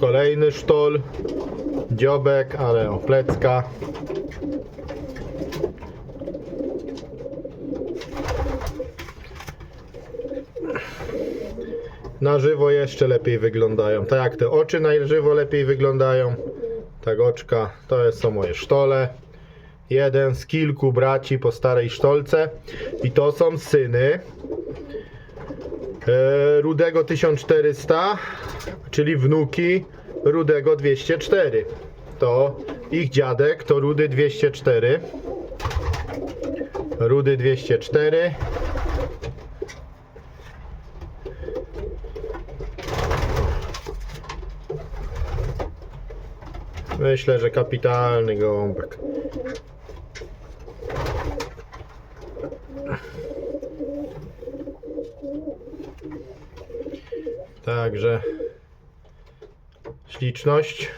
kolejny sztol, dziobek, ale o plecka. Na żywo jeszcze lepiej wyglądają. Tak jak te oczy na żywo lepiej wyglądają. Tak oczka, to są moje sztole. Jeden z kilku braci po starej sztolce. I to są syny Rudego 1400, czyli wnuki Rudego 204. To ich dziadek to Rudy 204. Rudy 204. Myślę, że kapitalny gołąbek. Także śliczność.